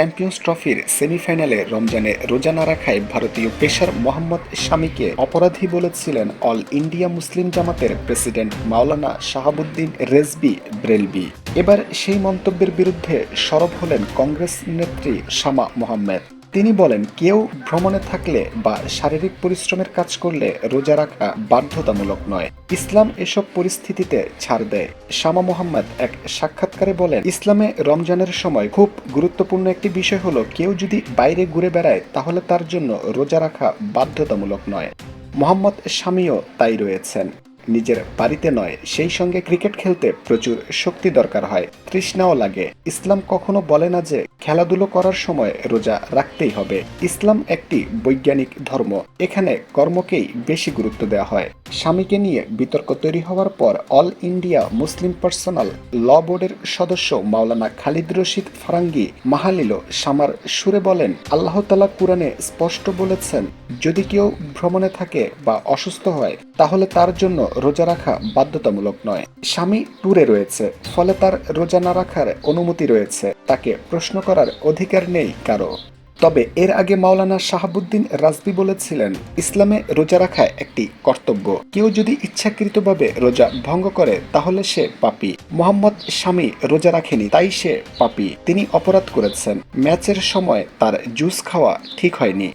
Champions ট্রফির সেমিফাইনালে রমজানে রোজা না রাখায় ভারতীয় পেশার মোহাম্মদ স্বামীকে অপরাধী বলেছিলেন অল ইন্ডিয়া মুসলিম জামাতের প্রেসিডেন্ট মাওলানা শাহাবুদ্দিন রেজবি ব্রেলবি। এবার সেই মন্তব্যের বিরুদ্ধে সরব হলেন কংগ্রেস নেত্রী শামা মোহাম্মদ। তিনি বলেন, কেউ ভ্রমণে থাকলে বা শারীরিক পরিশ্রমের কাজ করলে রোজা রাখা বাধ্যতামূলক নয়। ইসলাম এসব পরিস্থিতিতে ছাড় দেয়। শামা মোহাম্মদ এক সাক্ষাৎকারে বলেন, ইসলামে রমজানের সময় খুব গুরুত্বপূর্ণ একটি বিষয় হলো, কেউ যদি বাইরে ঘুরে বেড়ায়, তাহলে তার জন্য রোজা রাখা বাধ্যতামূলক নয়। মোহাম্মদ শামিও তাই রয়েছেন। নিজের বাড়িতে নয়, সেই সঙ্গে ক্রিকেট খেলতে প্রচুর শক্তি দরকার হয়, তৃষ্ণাও লাগে। ইসলাম কখনো বলে না যে খেলাধুলো করার সময় রোজা রাখতেই হবে। ইসলাম একটি বৈজ্ঞানিক ধর্ম। এখানে কর্মকেই বেশি গুরুত্ব দেওয়া হয়। স্বামীকে নিয়ে বিতর্ক তৈরি হওয়ার পর all India Muslim personal law বোর্ডের সদস্য মাওলানা খালিদ রশিদ ফারাঙ্গি মাহালিল সামার সুরে বলেন, আল্লাহ তালা কুরআনে স্পষ্ট বলেছেন, যদি কেউ ভ্রমণে থাকে বা অসুস্থ হয়, তাহলে তার জন্য রোজা রাখা বাধ্যতামূলক নয়। স্বামী ট্যুরে রয়েছে, ফলে তার রোজা না রাখার অনুমতি রয়েছে। তাকে প্রশ্ন করার অধিকার নেই কারও। তবে এর আগে মাওলানা শাহাবুদ্দিন রাজবি বলেছিলেন, ইসলামে রোজা রাখা একটি কর্তব্য। কেউ যদি ইচ্ছাকৃতভাবে রোজা ভঙ্গ করে, তাহলে সে পাপি। মোহাম্মদ স্বামী রোজা রাখেনি, তাই সে পাপি। তিনি অপরাধ করেছেন। ম্যাচের সময় তার জুস খাওয়া ঠিক হয়নি।